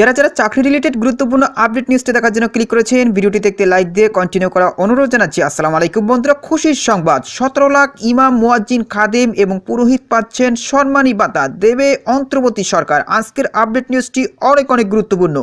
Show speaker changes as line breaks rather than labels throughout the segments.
যারা যারা চাকরি রিলেটেড গুরুত্বপূর্ণ আপডেট নিউজটি দেখার জন্য ক্লিক করেছেন ভিডিওটি দেখতে লাইক দিয়ে কন্টিনিউ করা অনুরোধ জানাচ্ছি। আসসালামু আলাইকুম বন্ধুরা, খুশির সংবাদ। সতেরো লাখ ইমাম, মুয়াজ্জিন, খাদেম এবং পুরোহিত পাচ্ছেন সম্মানী বাতা দেবে অন্তর্বর্তী সরকার। আজকের আপডেট নিউজটি অনেক অনেক গুরুত্বপূর্ণ।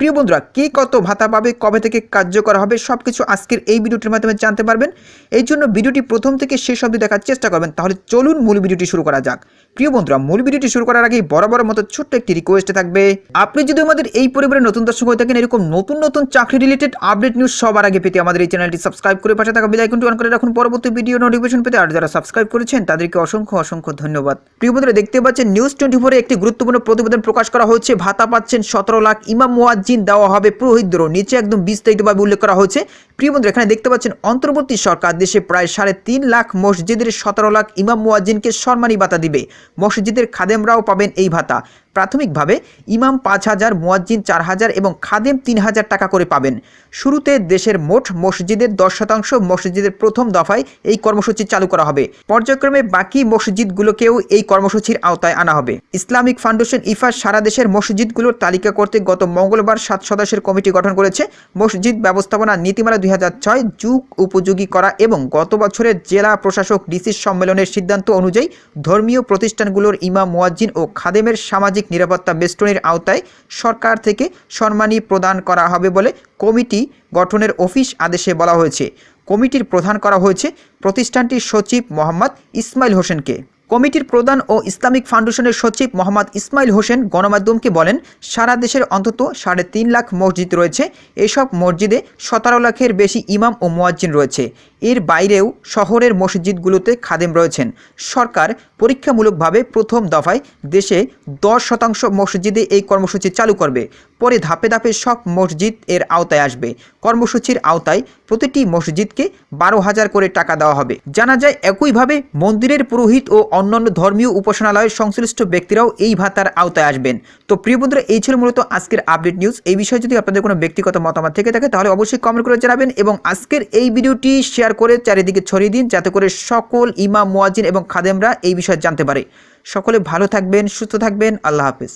প্রিয় বন্ধুরা, কে কত ভাতা পাবে, কবে থেকে কার্যকর হবে সব কিছু আজকের এই ভিডিওটির মাধ্যমে জানতে পারবেন। এই জন্য ভিডিওটি প্রথম থেকে শেষ অবধি দেখার চেষ্টা করবেন। তাহলে চলুন মূল ভিডিওটি শুরু করা যাক। প্রিয় বন্ধুরা, মূল ভিডিওটি শুরু করার আগেই বরাবর মতো ছোট্ট একটি রিকোয়েস্ট থাকবে। আপনি যদি আমাদের এই পরিবারের নতুন দর্শক হয়ে থাকেন, এরকম নতুন নতুন চাকরি রিলেটেড আপডেট নিউজ সবার আগে পেতে আমাদের এই চ্যানেলটি সাবস্ক্রাইব করে পাশে থাকা আইকনটি অন করে রাখুন। পরবর্তী ভিডিও নোটিফিকেশন পেতে আর যারা সাবস্ক্রাইব করেছেন, তাদেরকে অসংখ্য অসংখ্য ধন্যবাদ। প্রিয় বন্ধুরা, দেখতে পাচ্ছেন নিউজ টোয়েন্টি ফোরে একটি গুরুত্বপূর্ণ প্রতিবেদন প্রকাশ করা হচ্ছে ভাতা পাচ্ছেন সতেরো লাখ ইমাম মুয়াজ্জিন দেওয়া হবে পুরোহিতদেরও। নিচে একদম বিস্তারিতভাবে উল্লেখ করা হচ্ছে প্রিয় বন্ধুরা, এখানে দেখতে পাচ্ছেন অন্তর্বর্তী সরকার। দেশে প্রায় সাড়ে তিন লাখ মসজিদের সতেরো লাখ ইমাম মুয়াজ্জিনকে সম্মানী ভাতা দিবে। মসজিদের খাদেমরাও পাবেন এই ভাতা। প্রাথমিকভাবে ইমাম পাঁচ হাজার, মুয়াজ্জিন চার হাজার এবং খাদেম তিন হাজার টাকা করে পাবেন। শুরুতে দেশের মোট মসজিদের দশ শতাংশ মসজিদের প্রথম দফায় এই কর্মসূচি চালু করা হবে। পর্যায়ক্রমে বাকি মসজিদগুলোকেও এই কর্মসূচির আওতায় আনা হবে। ইসলামিক ফাউন্ডেশন ইফা সারা দেশের মসজিদগুলোর তালিকা করতে গত মঙ্গলবার সাত সদস্যের কমিটি গঠন করেছে। মসজিদ ব্যবস্থাপনা নীতিমালা দুই ছয় যুগ উপযোগী করা এবং গত বছরের জেলা প্রশাসক ডিসির সম্মেলনের সিদ্ধান্ত অনুযায়ী ধর্মীয় প্রতিষ্ঠানগুলোর ইমাম, মোয়াজ্জিন ও খাদেমের সামাজিক নিরাপত্তা বেষ্টনীর আওতায় সরকার থেকে সম্মানী প্রদান করা হবে বলে কমিটি গঠনের অফিস আদেশে বলা হয়েছে। কমিটির প্রধান করা হয়েছে প্রতিষ্ঠানটির সচিব মোহাম্মদ ইসমাইল হোসেনকে। কমিটির প্রধান ও ইসলামিক ফাউন্ডেশনের সচিব মোহাম্মদ ইসমাইল হোসেন গণমাধ্যমকে বলেন, সারা দেশের অন্তত সাড়ে তিন লাখ মসজিদ রয়েছে। এসব মসজিদে সতেরো লাখের বেশি ইমাম ও মোয়াজ্জিন রয়েছে। এর বাইরেও শহরের মসজিদগুলোতে খাদেম রয়েছেন। সরকার পরীক্ষামূলকভাবে প্রথম দফায় দেশে দশ শতাংশ মসজিদে এই কর্মসূচি চালু করবে। পরে ধাপে ধাপে সব মসজিদ এর আওতায় আসবে। কর্মসূচির আওতায় প্রতিটি মসজিদকে বারো হাজার করে টাকা দেওয়া হবে। জানা যায়, একইভাবে মন্দিরের পুরোহিত ও অন্যান্য ধর্মীয় উপাসনালয়ের সংশ্লিষ্ট ব্যক্তিরাও এই ভাতার আওতায় আসবেন। তো প্রিয় বন্ধুরা, এই ছিল মূলত আজকের আপডেট নিউজ। এই বিষয়ে যদি আপনাদের কোনো ব্যক্তিগত মতামত থেকে থাকে, তাহলে অবশ্যই কমেন্ট করে জানাবেন এবং আজকের এই ভিডিওটি শেয়ার করে চারিদিকে ছড়িয়ে দিন যাতে করে সকল ইমাম মোয়াজিন এবং খাদেমরা এই বিষয়ে জানতে পারে। সকলে ভালো থাকবেন, সুস্থ থাকবেন। আল্লাহ হাফেজ।